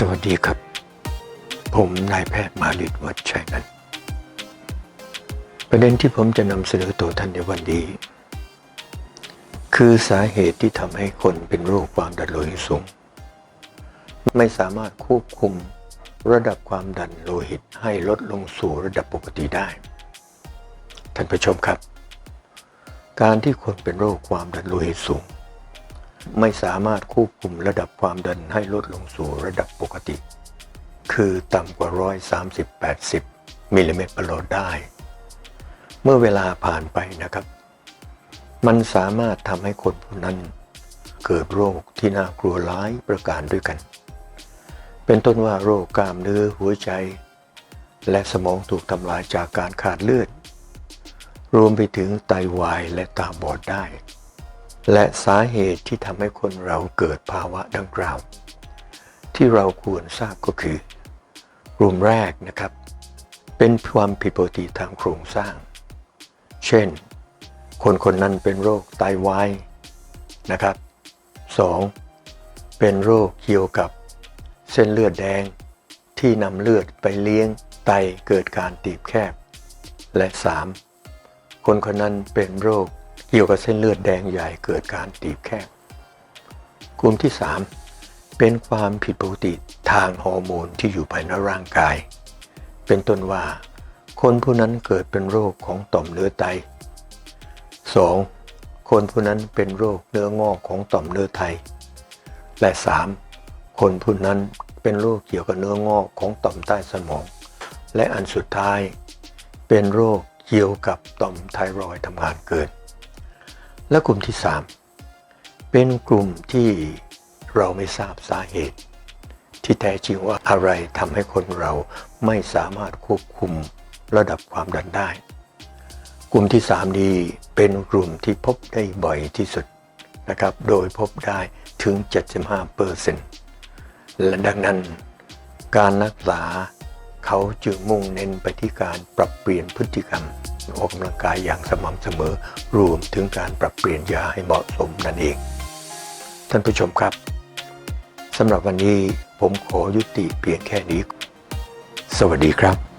สวัสดีครับ ผมนายแพทย์มาลิตวัชชัยนันประเด็นที่ผมจะนำเสนอตัวท่านในวันนี้ คือสาเหตุที่ทำให้คนเป็นโรคความดันโลหิตสูง ไม่สามารถควบคุมระดับความดันโลหิตให้ลดลงสู่ระดับปกติได้ ท่านผู้ชมครับ การที่คนเป็นโรคความดันโลหิตสูง ไม่สามารถควบคุมระดับความดันให้ลดลงสู่ระดับปกติ คือต่ำกว่า 130-80 มิลลิเมตรประโลดได้ เมื่อเวลาผ่านไปนะครับ มันสามารถทำให้คนผู้นั้นเกิดโรคที่น่ากลัวหลายประการด้วยกัน เป็นต้นว่าโรคกล้ามเนื้อหัวใจ และสมองถูกทำลายจากการขาดเลือด รวมไปถึงไตวายและตาบอดได้ และสาเหตุที่ทำให้คนเราเกิดภาวะดังกล่าว ที่เราควรทราบก็คือกลุ่มแรกนะครับ เป็นความผิดปกติทางโครงสร้าง เช่น คนคนนั้นเป็นโรคไตวายนะครับ 2. เป็นโรคเกี่ยวกับเส้นเลือดแดงที่นำเลือดไปเลี้ยงไตเกิดการตีบแคบ และ 3. คนคนนั้นเป็นโรค กี่ยวกับเส้นเลือดแดงใหญ่เกิดการตีบแคบกลุ่มที่ 3 เป็นความผิดปกติทางฮอร์โมนที่อยู่ภายในร่างกาย เป็นต้นว่า คนผู้นั้นเกิดเป็นโรคของต่อมเนื้อไต 2. คนผู้นั้นเป็นโรคเนื้องอกของต่อมเนื้อไต และ 3. คนผู้นั้นเป็นโรคเกี่ยวกับเนื้องอกของต่อมใต้สมอง และอันสุดท้าย เป็นโรคเกี่ยวกับต่อมไทรอยด์ทำงานเกิน และกลุ่มที่ 3 เป็นกลุ่มที่เราไม่ทราบสาเหตุ ที่แท้จริงว่าอะไรทำให้คนเราไม่สามารถควบคุมระดับความดันได้ กลุ่มที่ 3 นี้เป็นกลุ่มที่พบได้บ่อยที่สุดนะครับ โดยพบได้ถึง 75เปอร์เซ็นต์และดังนั้นการรักษา เขาจึงมุ่งเน้นไปที่การปรับเปลี่ยนพฤติกรรม ออกกำลังกายอย่างสม่ำเสมอ รวมถึงการปรับเปลี่ยนยาให้เหมาะสมนั่นเอง ท่านผู้ชมครับสำหรับวันนี้ผมขอยุติเพียงแค่นี้ สวัสดีครับ